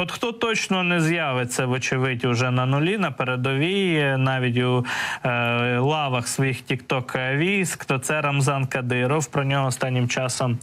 От хто точно не з'явиться, вочевидь, уже на нулі, на передовій, навіть у е, лавах своїх тікток військ, то це Рамзан Кадиров. Про нього останнім часом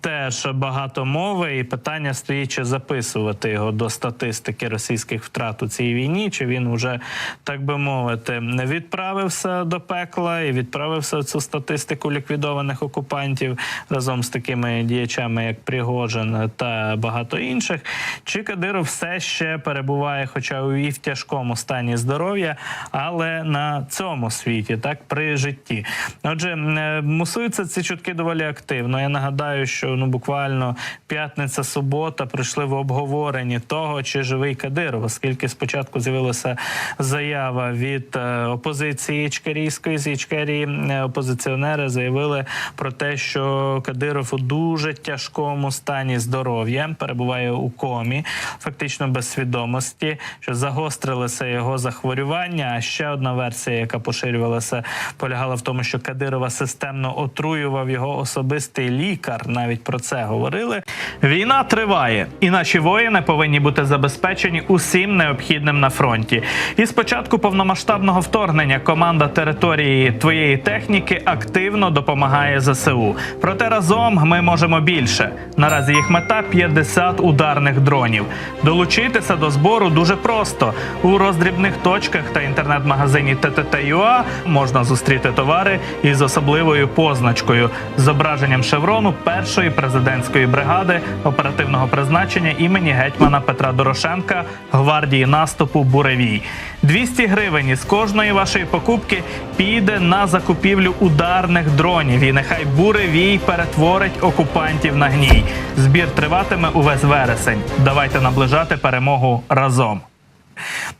теж багато мови, і питання стоїть, чи записувати його до статистики російських втрат у цій війні, чи він уже, так би мовити, не відправився до пекла і відправився в цю статистику ліквідованих окупантів разом з такими діячами, як Пригожин та багато інших. Чи Кадиров все ще перебуває, хоча і в тяжкому стані здоров'я, але на цьому світі, так при житті. Отже, е, мусуються ці чутки доволі активно. Я нагадаю, що ну буквально п'ятниця, субота прийшли в обговоренні того, чи живий Кадиров, оскільки спочатку з'явилася заява від е, опозиції Ічкерійської з Ічкерії. Е, Опозиціонери заявили про те, що Кадиров у дуже тяжкому стані здоров'я перебуває у комі, фактично без свідомості, що загострилося його захворювання. А ще одна версія, яка поширювалася, полягала в тому, що Кадирова системно отруював його особистий лікар. Навіть про це говорили. Війна триває, і наші воїни повинні бути забезпечені усім необхідним на фронті. І з початку повномасштабного вторгнення команда території твоєї техніки активно допомагає ЗСУ. Проте разом ми можемо більше. Наразі їх мета 50 ударних дронів. Долучитися до збору дуже просто. У роздрібних точках та інтернет-магазині TTT.ua можна зустріти товари із особливою позначкою зображенням шеврону першої президентської бригади оперативного призначення імені гетьмана Петра Дорошенка гвардії наступу Буревій. 200 гривень із кожної вашої покупки піде на закупівлю ударних дронів. І нехай буревій перетворить окупантів на гній. Збір триватиме увесь вересень. Давайте наближати перемогу разом.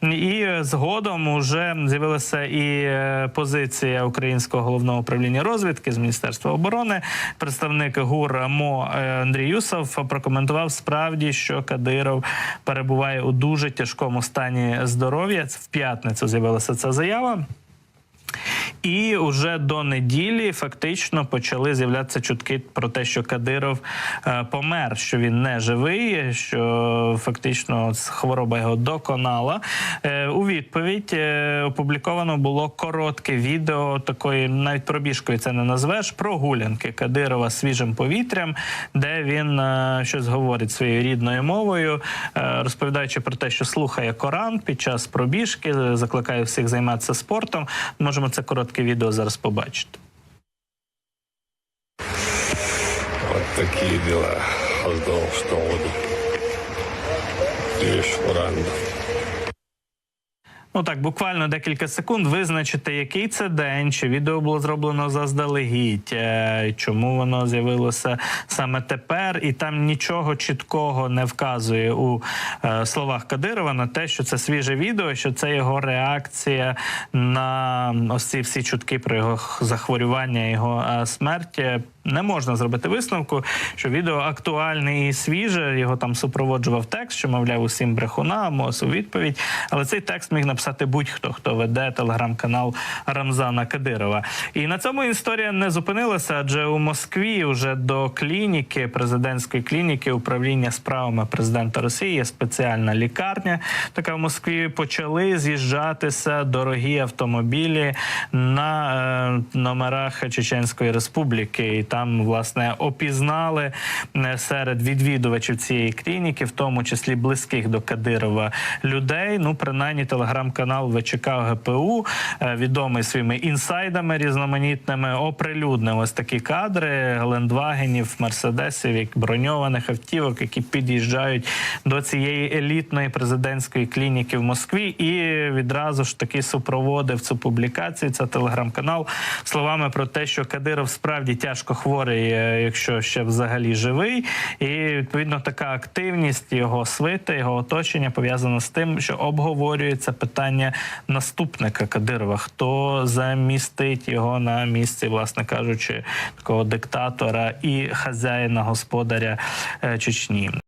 І згодом уже з'явилася і е, позиція українського головного управління розвідки з міністерства оборони. Представник ГУР МО е, Андрій Юсов прокоментував справді, що Кадиров перебуває у дуже тяжкому стані здоров'я. В п'ятницю з'явилася ця заява. І уже до неділі фактично почали з'являтися чутки про те, що Кадиров е, помер, що він не живий, що фактично хвороба його доконала. Е, у відповідь е, опубліковано було коротке відео такої, навіть пробіжкою це не назвеш, прогулянки Кадирова свіжим повітрям, де він щось говорить своєю рідною мовою, розповідаючи про те, що слухає Коран під час пробіжки, закликає всіх займатися спортом. Можемо це коротке відео зараз побачите. От такі діла. Что вот лишь Уранда. Ну так, буквально декілька секунд визначити, який це день, чи відео було зроблено заздалегідь, е, чому воно з'явилося саме тепер, і там нічого чіткого не вказує у е, словах Кадирова на те, що це свіже відео, що це його реакція на ось ці всі чутки про його захворювання, його е, смерть. Не можна зробити висновку, що відео актуальне і свіже. Його там супроводжував текст, що мовляв усім брехунам, ось у відповідь. Але цей текст міг написати будь-хто, хто веде телеграм-канал Рамзана Кадирова. І на цьому історія не зупинилася, адже у Москві вже до клініки, президентської клініки управління справами президента Росії є спеціальна лікарня. Така в Москві почали з'їжджатися дорогі автомобілі на е, номерах Чеченської Республіки. Там, власне, опізнали е, серед відвідувачів цієї клініки, в тому числі близьких до Кадирова людей. Ну, принаймні, телеграм-канал ВЧК ГПУ, е, відомий своїми інсайдами різноманітними, оприлюднив ось такі кадри лендвагенів, мерседесів, як броньованих автівок, які під'їжджають до цієї елітної президентської клініки в Москві, і відразу ж таки супроводив цю публікацію. Це телеграм-канал словами про те, що Кадиров справді тяжко хворий, е, якщо ще взагалі живий, і відповідно така активність його свити, його оточення пов'язана з тим, що обговорюється питання наступника Кадирова, хто замістить його на місці, власне кажучи, такого диктатора і хазяїна господаря е, Чечні.